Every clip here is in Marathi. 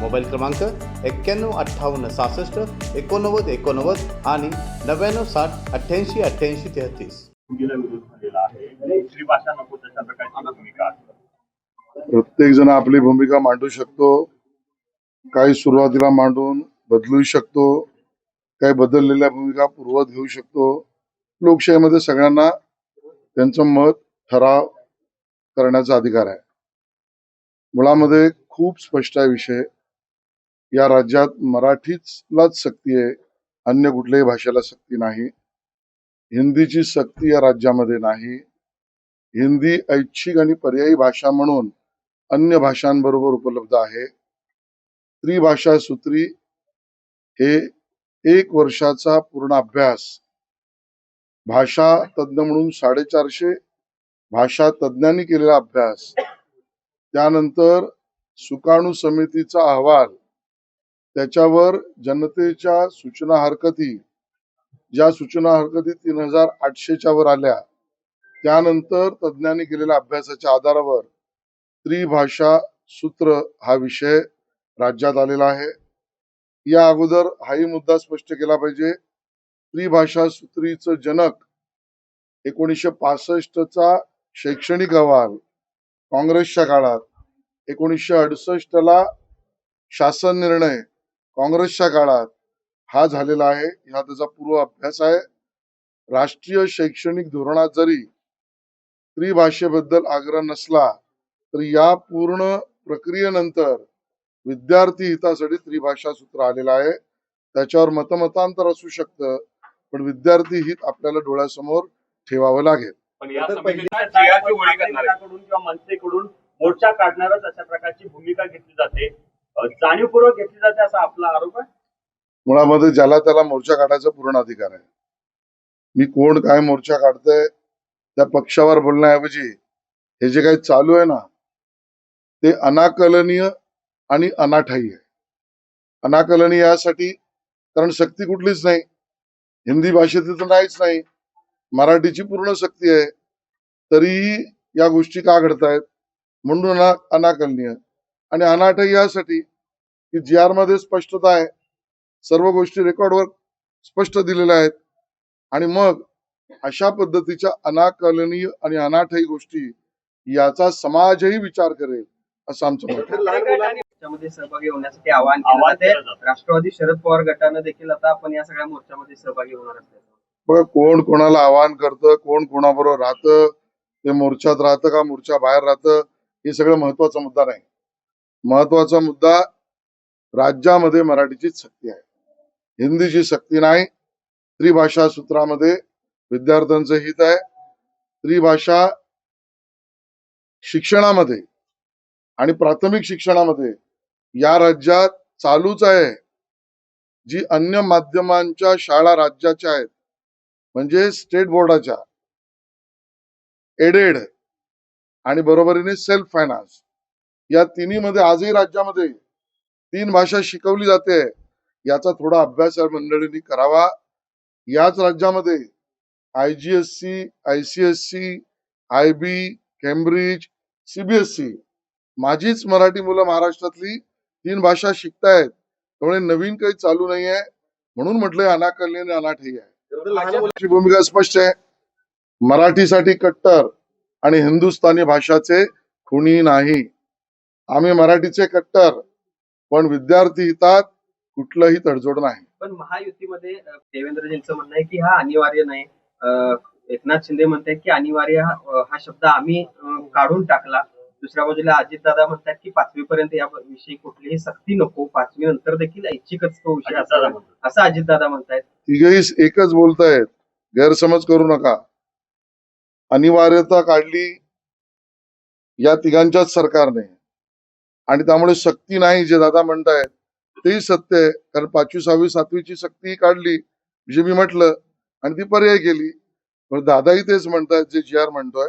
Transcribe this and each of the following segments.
मोबाईल क्रमांक एक्क्याण्णव अठ्ठावन्न सहासष्ट एकोणनव्वद एकोणनव्वद आणि नव्याण्णव साठ अठ्ठ्याऐंशी अठ्ठ्याऐंशी तेहतीस. प्रत्येक जण आपली भूमिका मांडू शकतो. काही सुरुवातीला मांडून बदलू शकतो. काही बदललेल्या भूमिका पूर्वत घेऊ शकतो. लोकशाहीमध्ये सगळ्यांना त्यांचं मत ठराव करण्याचा अधिकार आहे. मुळामध्ये खूप स्पष्ट आहे विषय. या राज्यात मराठीलाच सक्ती आहे. अन्य कुठल्याही भाषेला सक्ती नाही. हिंदीची सक्ती या राज्यामध्ये नाही. हिंदी ऐच्छिक आणि पर्यायी भाषा म्हणून अन्य भाषांबरोबर उपलब्ध आहे. त्रिभाषा सूत्री हे एक वर्षाचा पूर्ण अभ्यास. भाषा तज्ज्ञ म्हणून साडेचारशे भाषा तज्ज्ञांनी केलेला अभ्यास. त्यानंतर सुकाणू समितीचा अहवाल त्याच्यावर जनतेच्या सूचना हरकती ज्या सूचना हरकती तीन हजार आठशेच्या वर आल्या त्यानंतर तज्ज्ञांनी केलेल्या अभ्यासाच्या आधारावर त्रिभाषा सूत्र हा विषय राज्यात आलेला आहे. या अगोदर हाही मुद्दा स्पष्ट केला पाहिजे. त्रिभाषा सूत्रीचं जनक एकोणीसशे पासष्टचा शैक्षणिक अहवाल काँग्रेसच्या काळात एकोणीसशे अडुसष्ट ला शासन निर्णय काँग्रेसच्या काळात हा झालेला आहे. हा त्याचा पूर्व अभ्यास आहे. राष्ट्रीय शैक्षणिक धोरणात जरी त्रिभाषेबद्दल आग्रह नसला तर या पूर्ण प्रक्रियेनंतर विद्यार्थी हितासाठी त्रिभाषा सूत्र आलेलं आहे. त्याच्यावर मतमतांतर असू शकतं पण विद्यार्थी हित आपल्याला डोळ्यासमोर ठेवावं लागेल. किंवा मनसेकडून मोर्चा काढणारच अशा प्रकारची भूमिका घेतली जाते. जाणीवपूर्वक घेतली जाते असा आपला आरोप आहे? मुळामध्ये ज्याला त्याला मोर्चा काढायचा पूर्ण अधिकार आहे. मी कोण काय मोर्चा काढतंय त्या पक्षावर बोलण्याऐवजी हे जे काही चालू आहे ना ते अनाकलनीय आणि अनाठाई आहे. अनाकलनीय यासाठी कारण शक्ती कुठलीच नाही. हिंदी भाषेत तर नाहीच नाही. मराठीची पूर्ण शक्ती आहे. तरीही या गोष्टी का घडतायत? म्हणून अना अनाकलनीय. आणि अनाठाई यासाठी की जी आरमध्ये स्पष्टता आहे. सर्व गोष्टी रेकॉर्डवर स्पष्ट दिलेल्या आहेत. आणि मग अशा पद्धतीच्या अनाकलनीय आणि अनाठाई गोष्टी याचा समाजही विचार करेल असं आमचं मत आहे. मोर्चामध्ये सहभागी होण्यासाठी आवाहन केलं आवाहन जाते केलं जातं. राष्ट्रवादी शरद पवार गटानं देखील आता आपण या सगळ्या मोर्चामध्ये सहभागी होणार असल्याचं बघा कोण कोणाला आवाहन करतं कोण कोणाबरोबर राहतं ते मोर्चात राहतं का मोर्चा बाहेर राहतं हे सगळं महत्त्वाचा मुद्दा नाही. महत्त्वाचा मुद्दा राज्यामध्ये मराठीचीच सक्ती आहे. हिंदीची सक्ती नाही. त्रिभाषा सूत्रामध्ये विद्यार्थ्यांचं हित आहे. त्रिभाषा शिक्षणामध्ये आणि प्राथमिक शिक्षणामध्ये या राज्यात चालूच आहे. जी अन्य माध्यमांच्या शाळा राज्याच्या आहेत म्हणजे स्टेट बोर्डाच्या एडेड आणि बरोबरीने सेल्फ फायनान्स या तिन्ही मध्ये आजही राज्यामध्ये तीन भाषा शिकवली जाते. याचा थोडा अभ्यास या मंडळींनी करावा. याच राज्यामध्ये I G S C I C S C I B Cambridge CBSE माझीच मराठी मुलं महाराष्ट्रातली तीन भाषा शिकतायत. त्यामुळे नवीन काही चालू नाहीये. म्हणून म्हटलंय अनाकलनीय आणि अनाठाई आहे. भूमिका स्पष्ट आहे. मराठीसाठी कट्टर आणि हिंदुस्थानी भाषाचे खुणी नाही. आम्ही मराठीचे कट्टर. पण विद्यार्थी हितात कुठलंही तडजोड नाही. पण महायुतीमध्ये देवेंद्रजींचं म्हणणं आहे की हा अनिवार्य नाही. अं, एकनाथ शिंदे म्हणतात की अनिवार्य हा शब्द आम्ही काढून टाकला. दुसऱ्या बाजूला अजितदादा म्हणतात की पाचवी पर्यंत या विषयी कुठलीही सक्ती नको. पाचवी नंतर देखील ऐच्छिकच तो विषय. असं अजितदादा म्हणतायत. तिघही एकच बोलतायत. गैरसमज करू नका. अनिवार्यता काढली या तिघांच्याच सरकारने. आणि त्यामुळे सक्ती नाही जे दादा म्हणतायत तेही सत्य आहे. कारण पाचवी सहावी सातवीची सक्ती काढली जे मी म्हटलं आणि ती पर्याय केली. पण दादाही तेच म्हणतायत जे जी आर म्हणतोय.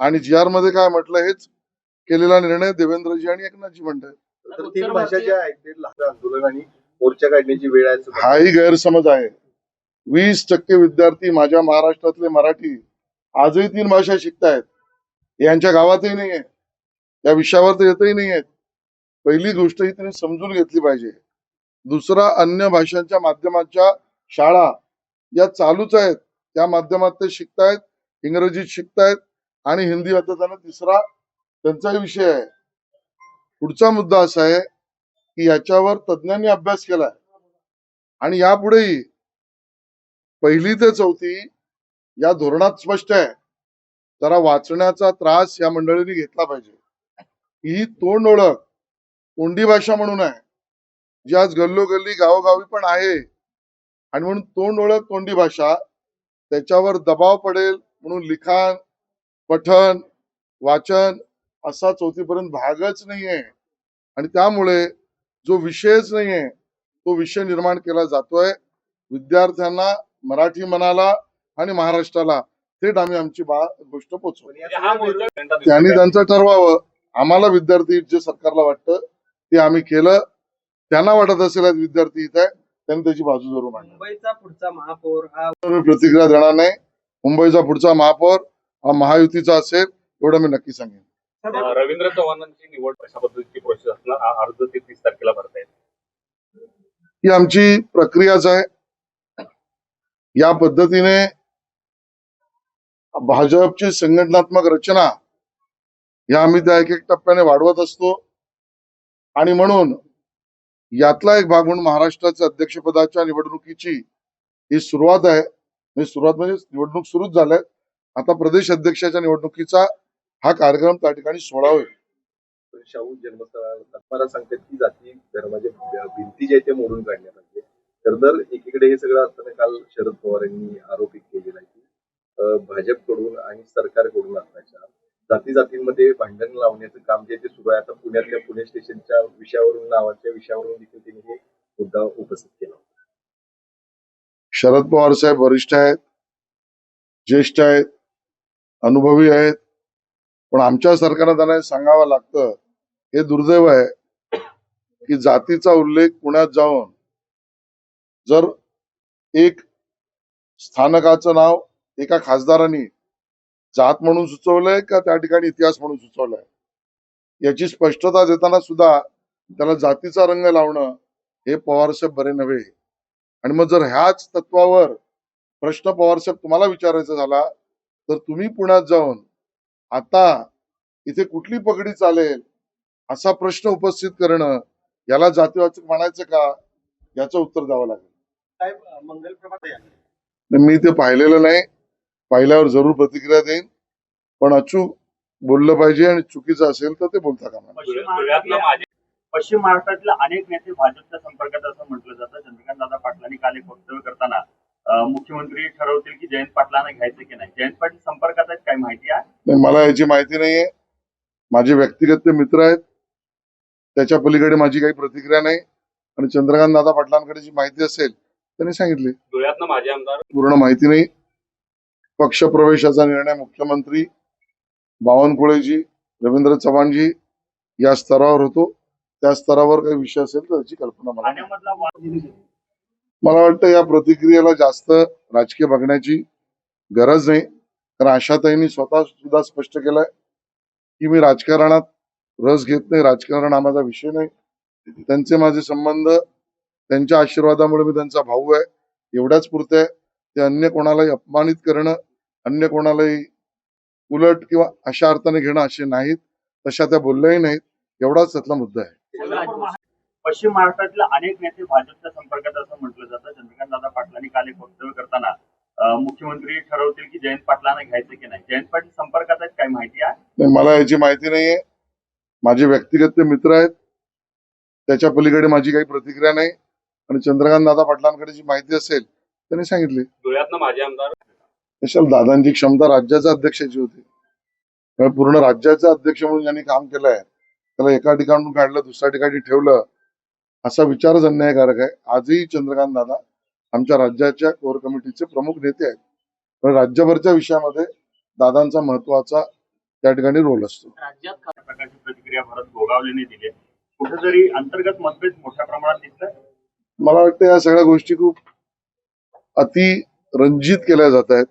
आणि जी आरमध्ये काय म्हटलं हेच केलेला निर्णय देवेंद्रजी आणि एकनाथजी म्हणतायत. तर तीन भाषा ज्या आहेत ते लहान आंदोलन आणि मोर्चा काढण्याची वेळ आहे. हाही गैरसमज आहे. वीस टक्के विद्यार्थी माझ्या महाराष्ट्रातले मराठी आजही तीन भाषा शिकतायत. यांच्या गावातही नाही आहे या विषयावर तर येतही नाही आहेत पहिली गोष्ट ही त्यांनी समजून घेतली पाहिजे. दुसरा अन्य भाषांच्या माध्यमाच्या शाळा या चालूच आहेत. त्या माध्यमात ते शिकतायत इंग्रजीत शिकतायत आणि हिंदी आता त्यांना तिसरा त्यांचाही विषय आहे. पुढचा मुद्दा असा आहे की याच्यावर तज्ज्ञांनी अभ्यास केलाय. आणि यापुढेही पहिली ते चौथी या धोरणात स्पष्ट आहे. जरा वाचण्याचा त्रास या मंडळींनी घेतला पाहिजे. ही तोंड ओळख तोंडी भाषा म्हणून आहे जी आज गल्लोगल्ली गावोगावी पण आहे. आणि म्हणून तोंड ओळख तोंडी भाषा त्याच्यावर दबाव पडेल म्हणून लिखाण पठण वाचन असा चौथीपर्यंत भागच नाहीये. आणि त्यामुळे जो विषयच नाहीये तो विषय निर्माण केला जातोय विद्यार्थ्यांना मराठी मनाला आणि महाराष्ट्राला. थेट आम्ही आमची बा गोष्ट पोचवू. पण या म्हणजे त्यांनी त्यांचं ठरवावं. आम्हाला विद्यार्थी जे सरकारला वाटतं ते आम्ही केलं. त्यांना वाटत असेल विद्यार्थी इथं आहे त्यांनी त्याची बाजू जरूर मांडली मुंबईचा पुढचा महापौर हा मी प्रतिक्रिया देणार नाही. मुंबईचा पुढचा महापौर हा महायुतीचा असेल एवढं मी नक्की सांगेन. रवींद्र चव्हाणांची निवड कशा पद्धतीची प्रोसेस असणार अर्ज ते तीस तारखेला भरतायत. ही आमची प्रक्रियाच आहे. या पद्धतीने भाजपची संघटनात्मक रचना या आम्ही त्या एक एक टप्प्याने वाढवत असतो. आणि म्हणून यातला एक भाग म्हणून महाराष्ट्राच्या अध्यक्षपदाच्या निवडणुकीची ही सुरुवात आहे. म्हणजे सुरुवात म्हणजे निवडणूक सुरूच झाल्या आता प्रदेश अध्यक्षाच्या निवडणुकीचा हा कार्यक्रम त्या ठिकाणी सोहळा होईल. शाहू जन्मस्थळाला मला सांगतात की जाती धर्माच्या भिंती ज्या आहेत त्या मोडून काढल्या पाहिजे तर तर एकीकडे हे सगळं असताना काल शरद पवार यांनी आरोपित केलेला आहे की भाजपकडून आणि सरकारकडून आताच्या जाती जातींमध्ये भांडण लावण्याचं काम जे ते सुरू आहे. आता पुण्यातल्या पुणे स्टेशनच्या विषयावरून नावाच्या विषयावरून देखील त्यांनी हे मुद्दा उपस्थित केला. शरद पवार साहेब वरिष्ठ आहेत ज्येष्ठ आहेत अनुभवी आहेत. पण आमच्या सरकारला त्यांना सांगावं लागतं हे दुर्दैव आहे की जातीचा उल्लेख पुण्यात जाऊन जर एक स्थानकाचं नाव एका खासदारांनी जात म्हणून सुचवलंय का त्या ठिकाणी इतिहास म्हणून सुचवलंय? याची स्पष्टता देताना सुद्धा त्याला जातीचा रंग लावणं हे पवारसाहेब बरे नव्हे. आणि मग जर ह्याच तत्वावर प्रश्न पवारसाहेब तुम्हाला विचारायचा झाला तर तुम्ही पुण्यात जाऊन आता इथे कुठली पगडी चालेल असा प्रश्न उपस्थित करणं याला जातीवाचक म्हणायचं का? याचं उत्तर द्यावं लागेल. मी ते पाहिलेलं नाही. पाहिल्यावर जरूर प्रतिक्रिया देईन. पण अचूक बोललं पाहिजे आणि चुकीचं असेल तर ते बोलता कामा नये. पश्चिम महाराष्ट्रातल्या माझे पश्चिम महाराष्ट्रातले अनेक नेते भाजपच्या संपर्कात असं म्हटलं जातं. चंद्रकांत दादा पाटलांनी काल एक वक्तव्य करताना मुख्यमंत्री ठरवतील की जयंत पाटलांना घ्यायचं की नाही. जयंत पाटील संपर्कात आहेत काय माहिती आहे? मला याची माहिती नाहीये. माझे व्यक्तिगत ते मित्र आहेत. त्याच्या पलीकडे माझी काही प्रतिक्रिया नाही. आणि चंद्रकांत दादा पाटलांकडे जी माहिती असेल त्यांनी सांगितली. धुळ्यातनं माझे आमदार पूर्ण माहिती नाही. पक्ष प्रवेशाचा निर्णय मुख्यमंत्री बावनकुळेजी रवींद्र चव्हाणजी या स्तरावर होतो. त्या स्तरावर काही विषय असेल तर त्याची कल्पना मला मला वाटतं या प्रतिक्रियेला जास्त राजकीय बघण्याची गरज नाही. कारण आशाताईंनी स्वतः सुद्धा स्पष्ट केलंय की मी राजकारणात रस घेत नाही. राजकारण हा माझा विषय नाही. त्यांचे माझे संबंध त्यांच्या आशीर्वादामुळे मी त्यांचा भाऊ आहे. एवढ्याच पुरते आहे. ते अन्य कोणालाही अपमानित करणं अन्य कोणालाही उलट किंवा अशा अर्थाने घेणं असे नाहीत तशा त्या बोलल्याही नाहीत. एवढाच त्यातला मुद्दा आहे. पश्चिम महाराष्ट्रातले अनेक नेते भाजपच्या संपर्कात असं म्हटलं जातं. चंद्रकांत दादा पाटलांनी काल एक वक्तव्य करताना मुख्यमंत्री ठरवतील की जयंत पाटलांना घ्यायचं की नाही. जयंत पाटील संपर्कात आहेत काय माहिती आहे? मला याची माहिती नाहीये. माझे व्यक्तिगत ते मित्र आहेत. त्याच्या पलीकडे माझी काही प्रतिक्रिया नाही. आणि चंद्रकांत दादा पाटलांकडे जी माहिती असेल त्यांनी सांगितली. धुळ्यातनं माझे आमदार कशाला दादांची क्षमता राज्याच्या अध्यक्षाची होती. त्यामुळे पूर्ण राज्याचे अध्यक्ष म्हणून ज्यांनी काम केलंय त्याला एका ठिकाणून काढलं दुसऱ्या ठिकाणी ठेवलं असा विचारच अन्यायकारक आहे. आजही चंद्रकांत दादा आमच्या राज्याच्या कोर कमिटीचे प्रमुख नेते आहेत. पण राज्यभरच्या विषयामध्ये दादांचा महत्त्वाचा त्या ठिकाणी रोल असतो. राज्यात काही प्रकारची प्रतिक्रिया भरत गोगावलेने दिली. कुठेतरी अंतर्गत मतभेद मोठ्या प्रमाणात दिसत मला वाटतं या सगळ्या गोष्टी खूप अति रंजित केल्या जात आहेत.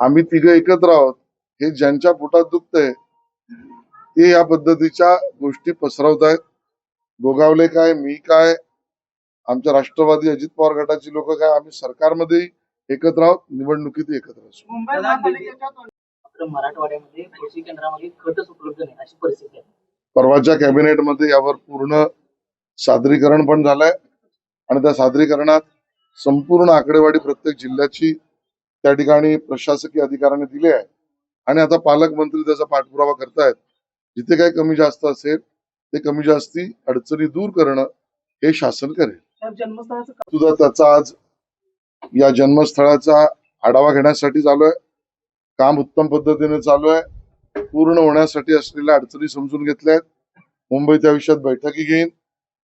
आम्ही तिघं एकत्र आहोत. हे ज्यांच्या पोटात दुखतंय ते या पद्धतीच्या गोष्टी पसरवत आहेत. गोगावले काय मी काय आमच्या राष्ट्रवादी अजित पवार गटाची लोक काय आम्ही सरकारमध्ये एकत्र आहोत निवडणुकीत एकत्र असू मराठवाड्यामध्ये कृषी केंद्रामध्ये खतच उपलब्ध नाही अशी परिस्थिती आहे. परवाच्या कॅबिनेटमध्ये यावर पूर्ण सादरीकरण पण झालंय. आणि त्या सादरीकरणात संपूर्ण आकडेवारी प्रत्येक जिल्ह्याची त्या ठिकाणी प्रशासकीय अधिकाऱ्यांनी दिली आहे. आणि आता पालकमंत्री त्याचा पाठपुरावा करतायत. जिथे काही कमी जास्त असेल ते कमी जास्ती अडचणी दूर करणं हे शासन करेल. सुद्धा त्याचा आज या जन्मस्थळाचा आढावा घेण्यासाठी चालू आहे. काम उत्तम पद्धतीने चालू आहे. पूर्ण होण्यासाठी असलेल्या अडचणी समजून घेतल्या आहेत मुंबई त्या विषयात बैठकी घेईन.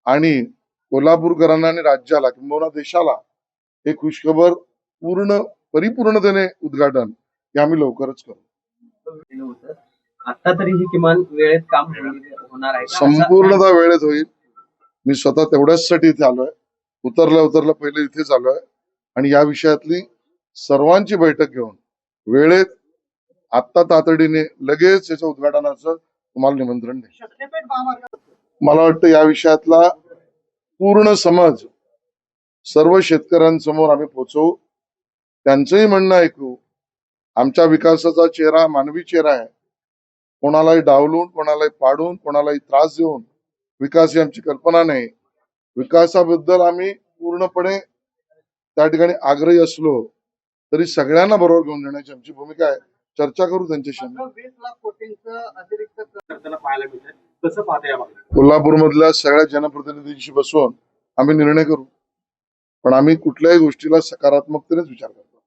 आणि कोल्हापूरकरांना आणि राज्याला किंबहुना देशाला हे खुशखबर पूर्ण परिपूर्णतेने उद्घाटन हे आम्ही लवकरच करू. आता तरी ही किमान वेळेत काम होईल- होणार आहे संपूर्णतः वेळेत होईल. मी स्वतः तेवढ्याचसाठी इथे आलोय. उतरल्या उतरल्या पहिले इथेच आलोय. आणि या विषयातली सर्वांची बैठक घेऊन वेळेत आत्ता तातडीने लगेच याच्या उद्घाटनाचं तुम्हाला निमंत्रण मला वाटतं या विषयातला पूर्ण समज सर्व शेतकऱ्यांसमोर आम्ही पोचवू. त्यांचंही म्हणणं ऐकू. आमच्या विकासाचा चेहरा मानवी चेहरा आहे. कोणालाही डावलून कोणालाही पाडून कोणालाही त्रास देऊन विकास ही आमची कल्पना नाही. विकासाबद्दल आम्ही पूर्णपणे त्या ठिकाणी आग्रही असलो तरी सगळ्यांना बरोबर घेऊन जाण्याची आमची भूमिका आहे. चर्चा करू त्यांच्याशी आम्ही. मात्र वीस लाख कोटींचं अतिरिक्त कर करताना पाहायला मिळतंय. कसं पाहता या मागणी कोल्हापूरमधल्या सगळ्या जनप्रतिनिधींशी बसून आम्ही निर्णय करू. पण आम्ही कुठल्याही गोष्टीला सकारात्मकतेनेच विचार करतो.